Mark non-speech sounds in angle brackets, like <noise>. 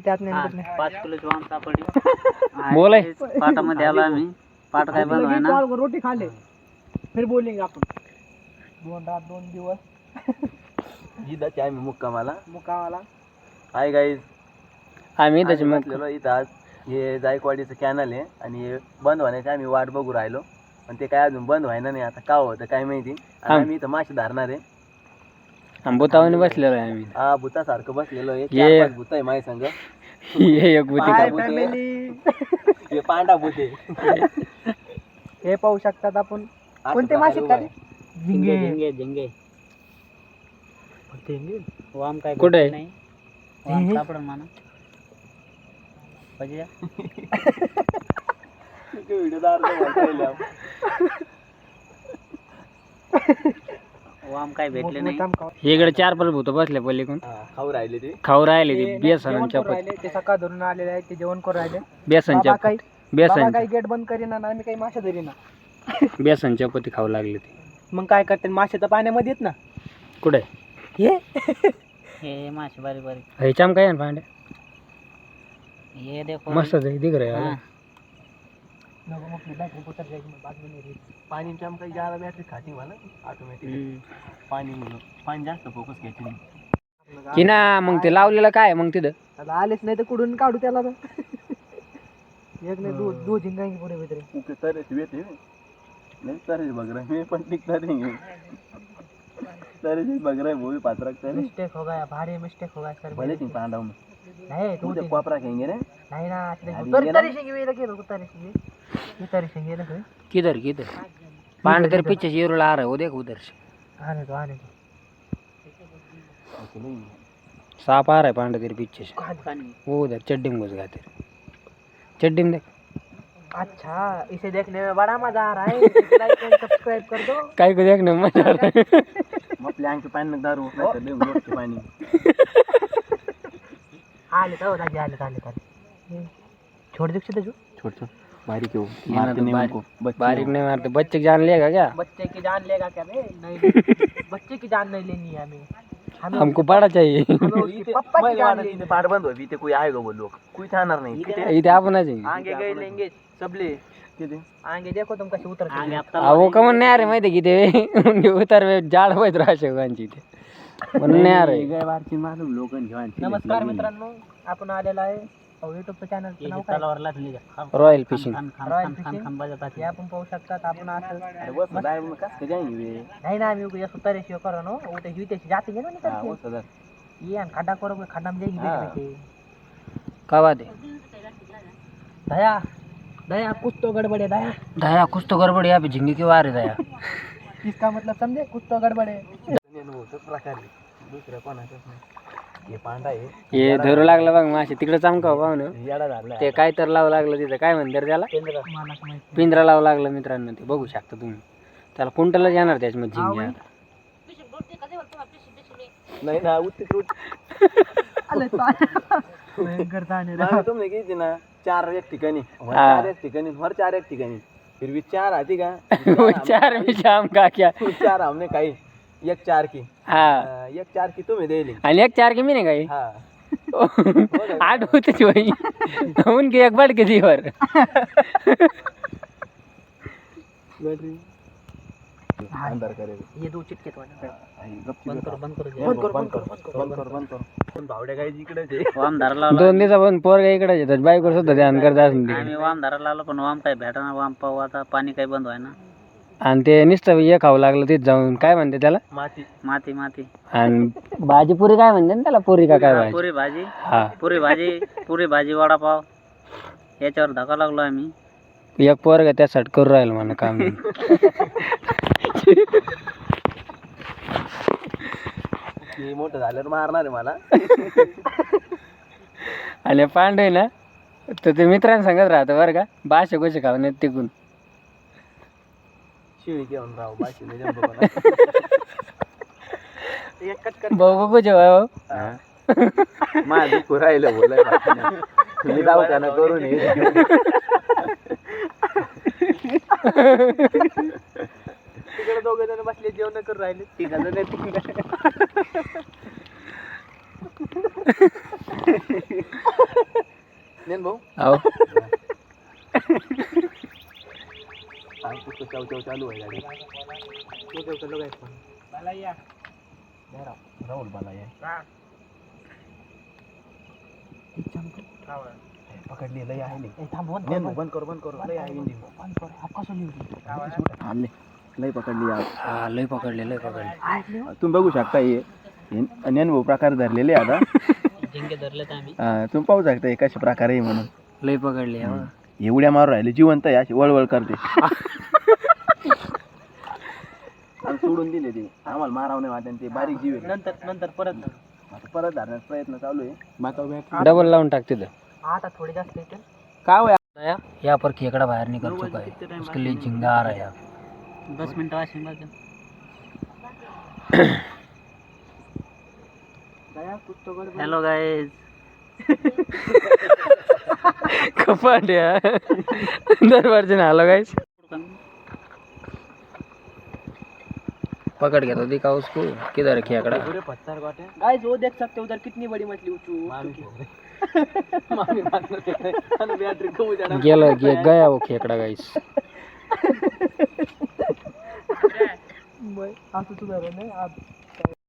नाही. पाच बोल आहे. <laughs> आणि पाटामध्ये आलो आम्ही. पाट काय बंद आहे ना रोटी खा ले फिर बोलेंगे आपण. दोन रात दोन दिवस. <laughs> जिदाची आम्ही मुक्कामाला. मुकावाला हाय गाईज आम्ही बसलेलो इथं आज. हे जायकवाडीचं कॅनल आहे आणि हे बंद होण्याची आम्ही वाट बघू राहिलो. पण ते काय अजून बंद व्हायना नाही. आता का होतं काय माहिती. आणि. आम्ही इथं मासे धरणार आहे. भूतावणी बसलेलो आहे आम्ही. हा भूतासारखं बसलेलो आहे. ये. चार पाच भूत आहे माझ्या संग. <laughs> हे एक. फॅमिली हे <laughs> पांढरा भूत आहे. <laughs> हे पाहू शकतात आपण. असं कोणते मासे का? झिंगे. झिंगे झिंगे. वाम काय कुठे आहे? नाही. वाम झिंगे? सापडून म्हणा. पाहिजे व्हिडिओ वाम काय भेटले नाही. मोठमोठं खाऊ. इकडे चार पाच भूत बसले पलीकडून खाऊ राहिले ते. खाऊ राहिले ते ना बेसन चपाती. राहिले ते सकाळ धरून आलेले आहेत ते जेवण करून राहिले. बेसन बाबा चपाती. काही बाबा बेसन काही गेट बंद करीना आणि आम्ही काही मासे धरीना. बेसन चपाती खाऊ लागले ते. मग काय करते? मासे तर पाण्यामध्ये येत ना. कुठे? हे? हे मासे बारीक बारीक. हे चाम काय आहे ना पांड्या ये देखो. मस्त आहे, दिख रहा हा. है उतर बाद में नहीं काही बॅटरी खाती मला ऑटोमॅटिक हम्म. पाणी पाणी जास्त फोकस घ्यायचे नाही की ना मग ते लावलेलं काय मग तिथं? आता आलेच नाही तर कुठून काढू त्याला <laughs> एक नाही दो दो झिंगांगी पुढे भीतरे उके तरेच येते नाही तरेच बघ रहा है, मैं पण टिक तरेंगे तरेच बघ रहा है वो भी पात्रक तरे. मिस्टेक हो गया भारी मिस्टेक हो गया सर. भले सिंह पांडव में नहीं तू तू ते कोपरा खेंगे रे. नहीं ना तरी तरी शिंगी वेला केलं तरी शिंगी ये तरी शिंगी ना किधर किधर? पांडे तेरे पीछे से यूरो ला रहा है वो देख उधर से आने दो आने दो सांप आ रहा है पांडे तेरे पीछे से. वो उधर चड्डी में घुस गया तेरे चड्डी में देख अच्छा इसे देखने में बड़ा मज़ा आ रहा है लाइक एंड सब्सक्राइब कर दो. <laughs> काय को देखने में मज़ा आ रहा है. आले तो आले आले आले छोड़ दीक्षित जो। छोट छोट बारीक हो ना मारते तो नहीं बारीक- उनको। बच्चे बारीक नहीं मारते? बच्चे की जान लेगा क्या? बच्चे की जान लेगा क्या बे नहीं। <laughs> बच्चे की जान नहीं लेनी है हमें। हमें हमको बड़ा चाहिए। हमें <laughs> पप्पा की जान लेनी इथे पाठ बंद होती इथे कोई आएगा वो लोग। कोई थाणार नाही किती इथे आपणच आहे आगे गए लेंगे सबले आगे देखो तुम कैसे उतर आगे आता अहो का म्हणून नाही अरे माहिती की ते उनके उतर जाड पाहिजे राशेवांची ते म्हणून नाही अरे गए वारची मालूम लोक घेऊन नमस्कार मित्रांनो आपण आलेलो आहे युट्यूबचं चॅनल नाव काय? तलावर लागली का? रॉयल फिशिंग खान खान रॉयल खान खान फिशिंग? खान बजातात हे आपण पाहू शकतात आपण असं. अरे बस दाय मग कस का जाएँगे वे नहीं ना हम ये सुतर शिव करो नो वो तो जाते हैं ना हाँ निकल वो सदर ये अन खड्डा करो कोई खड्डा में जाएगी हाँ। बैठ बैठे का बात है दया दया कुछ तो गड़बड़ है दया. दया कुछ तो गड़बड़ है यहाँ पे झिंगे दया. इसका मतलब समझे? कुछ तो गड़बड़ है प्रकार दुसऱ्या कोणाच्याच नाही. हे पांडा आहे. हे धरू लागलं. बघ मासे तिकडे चमकाव पाहू ना. येडा झाला ते काय तर लावं लागलं तिथं. काय म्हणतात त्याला? पिंजरा. लावं लागलं मित्रांनो ते. बघू शकता तुम्ही. त्याला कुंटलच येणार त्याच्यामध्ये झिंगे आता. नाही ना उत्ती उठ अरे भयंकर ताणे रे. मागे तुमने ना चार एक ठिकाणी. वर हा. चार एक ठिकाणी वर चार एक ठिकाणी. फिर भी चार आती का? <laughs> चार में शाम का क्या चार हमने काही. एक चार की. हा. अं, एक चार की तुम्ही दिली आणि एक चार की मी नाही काही हा. <laughs> आठ होते वही उनकी एक बढ़ के दी और अंदर करे ये दो चिटके तो वाले. बंद करो बंद करो बंद कर बंद कर बंद कर बंद कर पण भावड्या काही इकडेच आहे वाम धरायला लावला. दोन दिवसापासून पोरगा इकडे येतात बायको सुद्धा ध्यान करत असून ते आम्ही वाम धरायला लावलो पण वाम काय भेटाना वाम पाहू आता पाणी काही बंद व्हाय ना आणि ते नुसतं हे खावं लागलं तिथं जाऊन काय म्हणते त्याला? माती. माती माती. आणि भाजी पुरी काय म्हणते ना त्याला? पुरी का काय भाजी? पुरी भाजी. हा. पुरी भाजी पुरी भाजी वडापाव. याच्यावर धक्का लागलो आम्ही. एक पोरगा त्यासाठी करू राहिलं म्हणा काम. हे मोठं झाल्यावर मारणार आहे मला. आणि पांडे ना तर ते मित्रांनी सांगत राहतं बरं का? बाशे गोशे खाऊन येत तिकून शिवी घेऊन राहू बाशी नाही जमलं कोणा. <laughs> एक कट कर भाऊ गोचे भाऊ. हा. माझं दुःख राहिलं बोलाय मी दवाखाना करून ये तिकडे दोघे जण बसले जेवण करून राहिले. तिघा जण <laughs> नेन भाऊ. अहो हा, पुस्तक चाव चाव चालू आहे गाडी मला या राहुल पकडली लय आहे थांब बंद कर, बंद कर लय आहे बंद कर. कसं लय पकडली हा लय पकडले लय पकडले तुम्ही बघू शकता हे. हे नेन भाऊ प्रकार धरलेले आता. जिंके धरले तुम्ही पाहू शकता हे कशा प्रकारे आहे म्हणून. लय पकडले उड्या मारून राहिले जिवंत आहे अशी वळवळ करते. आणि सोडून दिले ते. आम्हाला मारावं नाही वाटत ते बारीक जीव आहे. नंतर नंतर परत आता परत धरण्याचा प्रयत्न चालू आहे. डबल लावून टाक तिथं. आता थोडी जास्त येते काय होय? यहाँ पर खेकड़ा बाहर निकल चुका है उसके लिए झिंगा आ रहा है यहाँ दस मिनिटं हॅलो <coughs> गाईज <laughs> कपाट यार दरबार से नहा लो गाइस पकड़ के तो दिखा उसको। किधर है खेकड़ा गाइस वो देख सकते हो उधर कितनी बड़ी मछली उचू गेला गे, गया वो खेकड़ा गाइस असं तुझं नाही